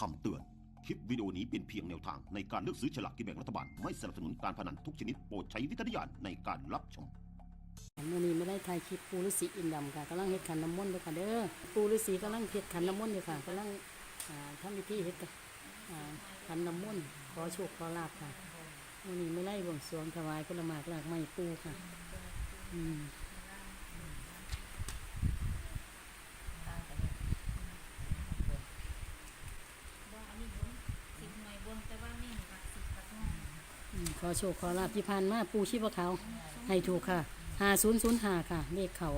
คำเตือน คลิปวิดีโอนี้เป็นเพียงแนวทางในการเลือกซื้อฉลากกินแบ่งรัฐบาล ไม่สนับสนุนการพนันทุกชนิดโปรดใช้วิจารณญาณในการรับชม มื่อนี้ไม่ได้ถ่ายคลิปปูฤาษีอินดำค่ะกำลังเฮ็ดขันน้ำมนต์เลยค่ะเด้อปูฤาษีกำลังเฮ็ดขันน้ำมนต์อยู่ค่ะกำลังอ่าทำพิธีเฮ็ดกันอ่าขันน้ำมนต์ขอโชคขอลาภค่ะมื่อนี้ไม่ไล่บวงสรวงถวายผลหมากหลากไม้ปูค่ะ อืม ว่าอันนี้บนสิบหน่วยบนแต่ว่านี่หลักสิบหลักน้อย อืม ขอโชคขอลาภที่ผ่านมาปูชีพขาวให้ถูกค่ะหาศูนย์ศูนย์หาค่ะเลขเขา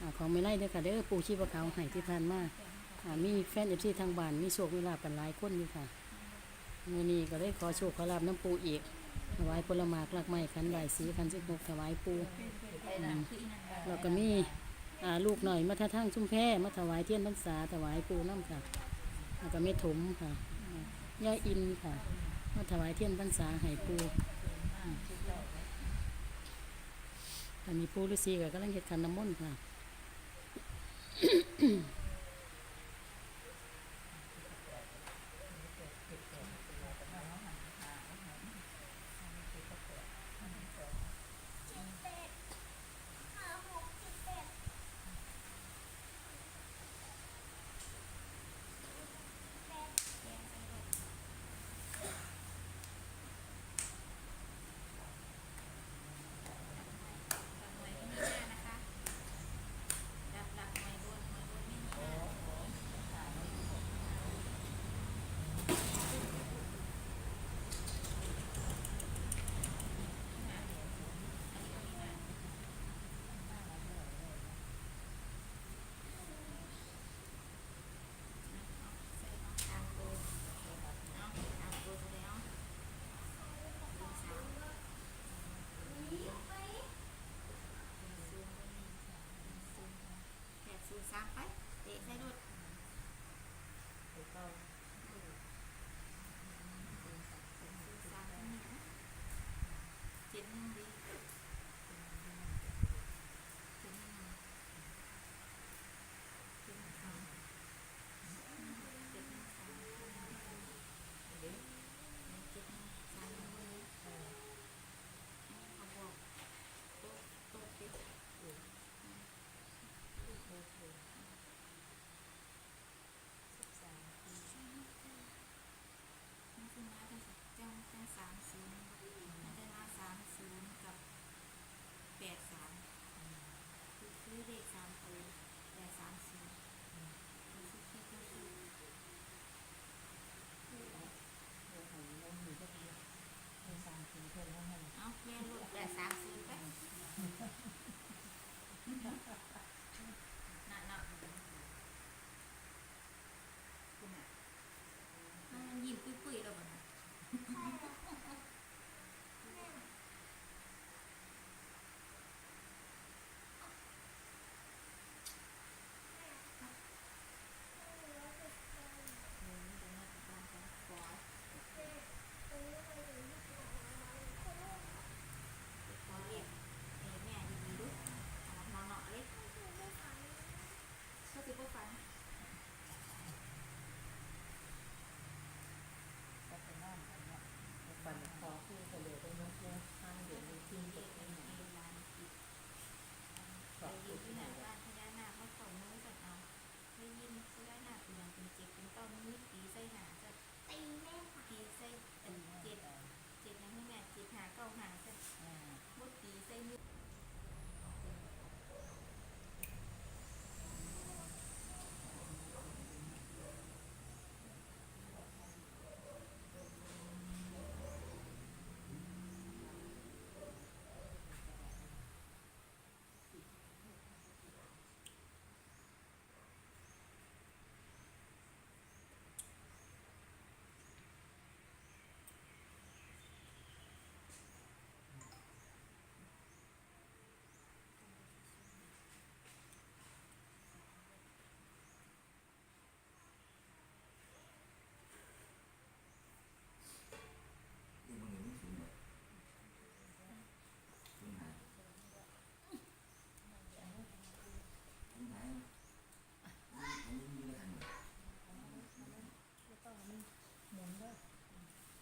อ่าของไม่ไล่เด้อค่ะเด้อปูชีพขาวให้ที่ผ่านมาอ่ามีแฟนเอฟซีทางบ้านมีโชคมีลาภกันหลายคนอยู่ค่ะมื่อนี้ก็ได้ขอโชคขอลาบน้ำปูอีกถวายผลหมากลักไม้ขันใบายสีขันสิบหกถวายปูอืมแล้วก็มีอ่าลูกหน่อยมาท่าทั้งชุ่มแพมาถวายเทียนพรรษาถวายปูน้ำค่ะแล้วก็เมถมค่ะ ย่าอินค่ะ มาถวายเทียนพรรษาให้ปูอืมอันนี้ปูฤาษีก็กำลังเฮ็ดขันน้ำมนต์ค่ะ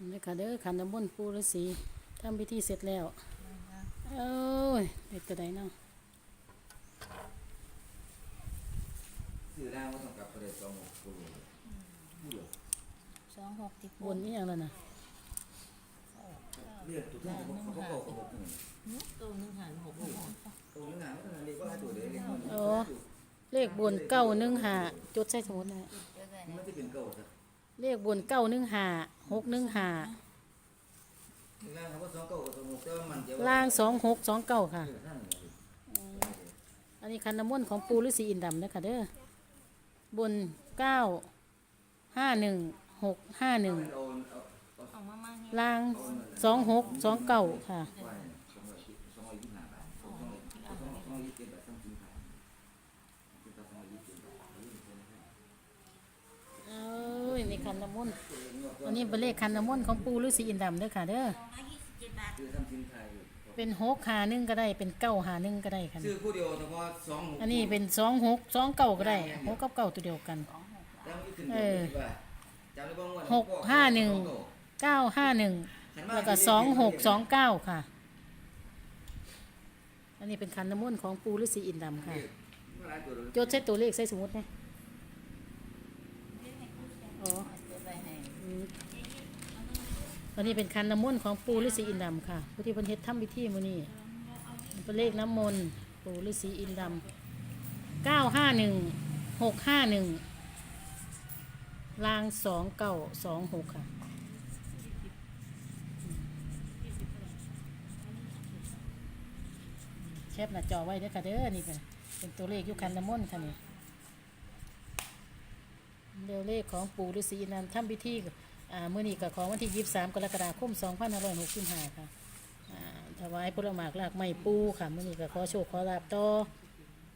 นี่ค่ะเด้อขันน้ำมนต์ปูฤาษีทำพิธีเสร็จแล้วโอ้ยเด็กตัวใดเนาะซื้อได้ว่าต้องกลับไปเลยสองหกตัวสองหกติดบนนี่อย่างแล้วนะเรียกตัวที่เขาเขาเขาเขาบอกหนึ่งตัวหนึ่งหันหกหกตัวนึงอะมันเรียกว่าตัวเดียวเรียกโอ้เลขบนเก้าหนึ่งหาจดใส่สมุดนะมันจะเป็นเก่าสัก เลขบนเก้าหนึ่งหาหกหนึ่งหาล่างเขาว่าสองเก่ากับสองหกแต่ว่ามันจะล่างสองหกสองเก้าค่ะนั่นอันนี้คันน้ำมนต์ของปูฤาษีอินดำนะคะเด้อบนเก้าห้าหนึ่งหกห้าหนึ่งเอาเอาออกมามาให้ล่างสองหกสองเก้าค่ะ ไว้สองร้อยสองร้อยยี่สิบห้าบาทสองร้อยสองร้อยยี่สิบเจ็ดบาทสองสิบห้าเป็นสองร้อยยี่สิบเจ็ดบาท เอ้ยนี่คันน้ำมนต์อันนี้เป็นเลขคันน้ำมนต์ของปูฤาษีอินดำเด้อค่ะเด้อสองร้อยยี่สิบเจ็ดบาทคือทำสินไทยเป็นหกหาหนึ่งก็ได้เป็นเก้าหาหนึ่งก็ได้ค่ะซื้อคู่เดียวเฉพาะสองอันนี้เป็นสองหกสองเก้าก็ได้หกกับเก้าตัวเดียวกันเออจำได้บ้างว่าหกห้าหนึ่งเก้าห้าหนึ่งแล้วก็สองหกสองเก้าค่ะ อันนี้เป็นคันน้ำมนต์ของปูฤาษีอินดำค่ะ จดใช้ตัวเลขใส่สมุดนะ อ๋อตัวไปให้อืมอันนี้เป็นคันน้ำมนต์ของปูฤาษีอินดำค่ะผู้ที่เพิ่นเฮ็ดทำพิธีมื้อนี้เป็นเลขน้ำมนต์ปูฤาษีอินดำเก้าห้าหนึ่งหกห้าหนึ่งลางสองเก้าสองหกค่ะแคปหน้าจอไว้เด้อค่ะเด้อนี่ค่ะเป็นตัวเลขยุคันน้ำมนต์ค่ะนี่ เดี๋ยวเลขของปู่ฤาษีอินทำพิธีอ่ามื้อนี้ก็ของวันที่ 23 กรกฎาคม 2565 ค่ะอ่าถวายผลหมากลากไม้ปูค่ะมื้อนี้ก็ขอโชคขอลาบต่อ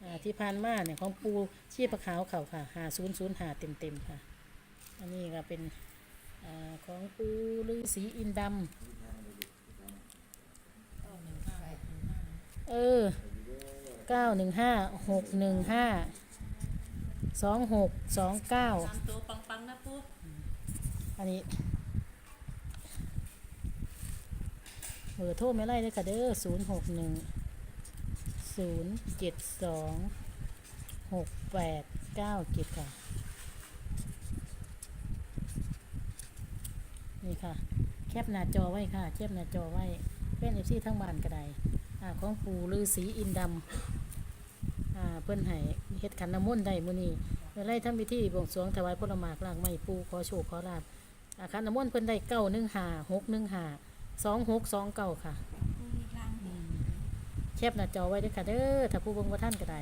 อ่าที่ผ่านมาเนี่ยของปูชีพขาวเข่าค่ะ5005เต็มๆค่ะ อันนี้ก็เป็นอ่าของปูฤาษีอินดำเออเก้าหนึ่งห้าหกหนึ่งห้า สองหกสองเก้าตามตัวปังปังๆนะปุ๊บอันนี้เบอร์โทรไม่ไล่เลยค่ะเด้อศูนย์หกหนึ่งศูนย์เจ็ดสองหกแปดเก้าเจ็ดค่ะ นี่ค่ะ แคปหน้าจอไว้ค่ะ แคปหน้าจอไว้เป็นเอฟซีทั้งบ้านก็ได้อ่าของปู่ฤาษีอินดำ อ่าเพิ่นให้เฮ็ดขันน้ำมนต์ได้มื้อนี้เมื่อไรทำพิธีบวงสรวงถวายผลหมากลางไม้ปูขอโชคขอลาบอาขันน้ำมนต์เพิ่นได้เก้าหนึ่งหาหกหนึ่งหาสองหกสองเก้าค่ะแคปหน้าจอไว้เด้วยค่ะเด้อถ้าผู้เบิ่งว่าท่านก็ได้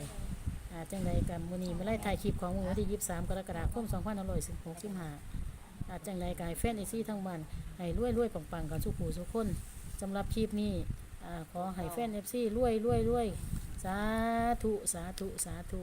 อ่าจังใดกันมื้อนี้เมื่อไรถ่ายคลิปของมื้อวันที่ยี่สิบสามกรกฎาคมสองพันห้าร้อยสิบหกสิบห้าอาจังใดกายแฟนไอซี่ทั้งบ้านให้รวยรวยปังๆกันสุขูสุขคนสำหรับคลิปนี้ขอให้แฟนเอฟซีรวยรวยรวย สาธุ สาธุ สาธุ